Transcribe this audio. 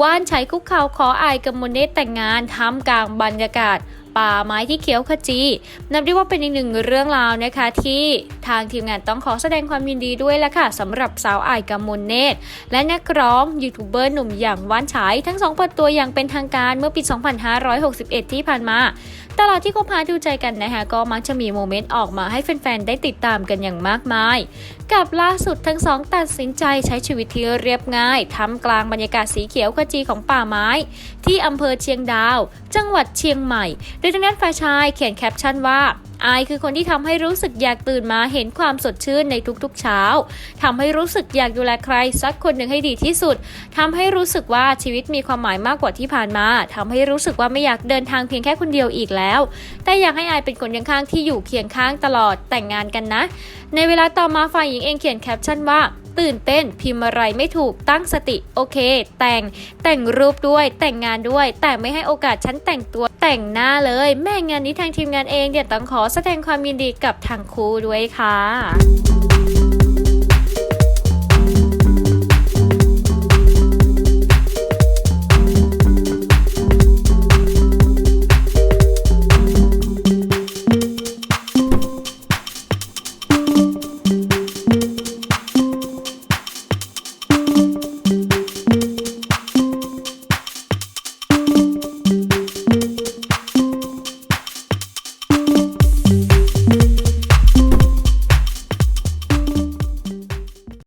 ว่านใช้คุกเข่าขออายกับมนเนตแต่งงานท่ามกลางบรรยากาศ ป่าไม้ที่เขียวขจีนับได้ว่าเป็นอีกหนึ่งเรื่องราวนะคะที่ ทางทีมงานต้องขอแสดงความยินดีด้วยละค่ะสำหรับสาวอายกำมลเนตร และนักร้องยูทูบเบอร์หนุ่มอย่างว่านฉายทั้งสองเปิดตัวอย่างเป็นทางการเมื่อปี 2561 ที่ผ่านมาตลอดที่คบหาดูใจกันนะคะก็มักจะมีโมเมนต์ออกมาให้แฟนๆ ได้ติดตามกันอย่างมากมาย กับล่าสุดทั้งสองตัดสินใจใช้ชีวิตที่เรียบง่ายทำกลางบรรยากาศสีเขียวขจีของป่าไม้ ที่อำเภอเชียงดาว จังหวัดเชียงใหม่ โดยทางด้านฝ่ายชายเขียนแคปชั่นว่าอายคือคนที่ทำให้รู้สึกอยากตื่นมาเห็นความสดชื่นในทุกๆเช้าทำให้รู้สึกอยากดูแลใครสักคนหนึ่งให้ดีที่สุดทำให้รู้สึกว่าชีวิตมีความหมายมากกว่าที่ผ่านมาทำให้รู้สึกว่าไม่อยากเดินทางเพียงแค่คนเดียวอีกแล้ว แต่อยากให้อายเป็นคนข้างๆที่อยู่เคียงข้างตลอดแต่งงานกันนะ ในเวลาต่อมาฝ่ายหญิงเองเขียนแคปชั่นว่า ตื่นเต้นพิมพ์อะไรไม่ถูกตั้งสติโอเค แต่งแต่งรูปด้วยแต่งงานด้วย แต่ไม่ให้โอกาสฉันแต่งตัวแต่งหน้าเลย แม่งานนี้ทางทีมงานเองเดี๋ยวต้องขอแสดงความยินดีกับทางคู่ด้วยค่ะ